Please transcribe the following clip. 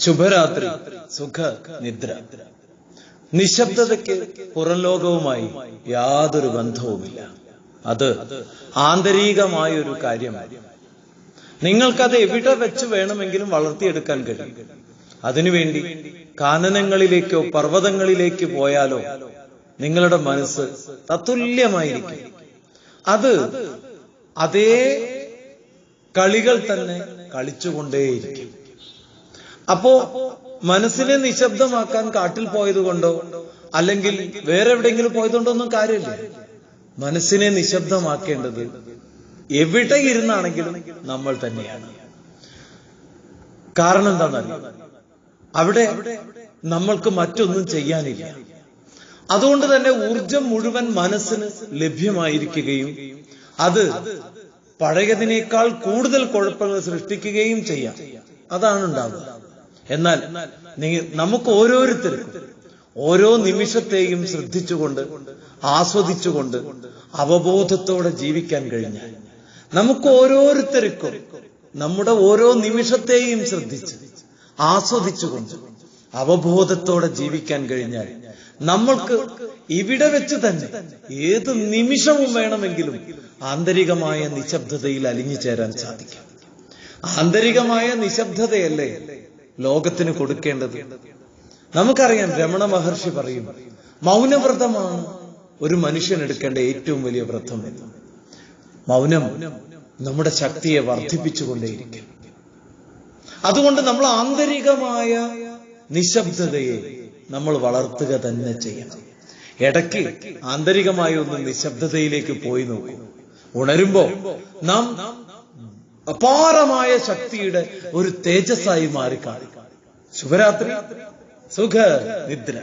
ശുഭരാത്രി സുഖ നിദ്ര. നിശബ്ദതയ്ക്ക് പുറലോകവുമായി യാതൊരു ബന്ധവുമില്ല. അത് ആന്തരികമായ ഒരു കാര്യമാണ്. നിങ്ങൾക്കത് എവിടെ വെച്ച് വേണമെങ്കിലും വളർത്തിയെടുക്കാൻ കഴിയും. അതിനുവേണ്ടി കാനനങ്ങളിലേക്കോ പർവതങ്ങളിലേക്ക് പോയാലോ നിങ്ങളുടെ മനസ്സ് തത്തുല്യമായിരിക്കും. അത് അതേ കളികൾ തന്നെ കളിച്ചുകൊണ്ടേയിരിക്കും. അപ്പോ മനസ്സിനെ നിശബ്ദമാക്കാൻ കാട്ടിൽ പോയതുകൊണ്ടോ അല്ലെങ്കിൽ വേറെ എവിടെയെങ്കിലും പോയതുകൊണ്ടോ ഒന്നും കാര്യമില്ല. മനസ്സിനെ നിശബ്ദമാക്കേണ്ടത് എവിടെ ഇരുന്നാണെങ്കിലും നമ്മൾ തന്നെയാണ്. കാരണം എന്താണെന്നറിയാം? അവിടെ നമ്മൾക്ക് മറ്റൊന്നും ചെയ്യാനില്ല. അതുകൊണ്ട് തന്നെ ഊർജം മുഴുവൻ മനസ്സിന് ലഭ്യമായിരിക്കുകയും അത് പഴയതിനേക്കാൾ കൂടുതൽ കുഴപ്പങ്ങൾ സൃഷ്ടിക്കുകയും ചെയ്യാം. അതാണ് ഉണ്ടാവുക എന്നാൽ നമുക്ക് ഓരോരുത്തർക്കും ഓരോ നിമിഷത്തെയും ശ്രദ്ധിച്ചുകൊണ്ട് ആസ്വദിച്ചുകൊണ്ട് അവബോധത്തോടെ ജീവിക്കാൻ കഴിഞ്ഞാൽ നമുക്ക് ഓരോരുത്തർക്കും നമ്മുടെ ഓരോ നിമിഷത്തെയും ശ്രദ്ധിച്ച് ആസ്വദിച്ചുകൊണ്ട് അവബോധത്തോടെ ജീവിക്കാൻ കഴിഞ്ഞാൽ നമ്മൾക്ക് ഇവിടെ വെച്ച് തന്നെ ഏത് നിമിഷവും വേണമെങ്കിലും ആന്തരികമായ നിശബ്ദതയിൽ അലിഞ്ഞു ചേരാൻ സാധിക്കും. ആന്തരികമായ നിശബ്ദതയല്ലേ ലോകത്തിന് കൊടുക്കേണ്ടത്. നമുക്കറിയാം രമണ മഹർഷി പറയും മൗനവ്രതമാണ് ഒരു മനുഷ്യൻ എടുക്കേണ്ട ഏറ്റവും വലിയ വ്രതം. എന്ന് മൗനം നമ്മുടെ ശക്തിയെ വർദ്ധിപ്പിച്ചുകൊണ്ടേയിരിക്കും. അതുകൊണ്ട് നമ്മൾ ആന്തരികമായ നിശബ്ദതയെ നമ്മൾ വളർത്തുക തന്നെ ചെയ്യണം. ഇടയ്ക്ക് ആന്തരികമായ ഒന്ന് നിശബ്ദതയിലേക്ക് പോയി നോക്കും. ഉണരുമ്പോ നാം അപാരമായ ശക്തിയുടെ ഒരു തേജസ്സായി മാറിക്കാണും ശുഭരാത്രി. സുഖ നിദ്ര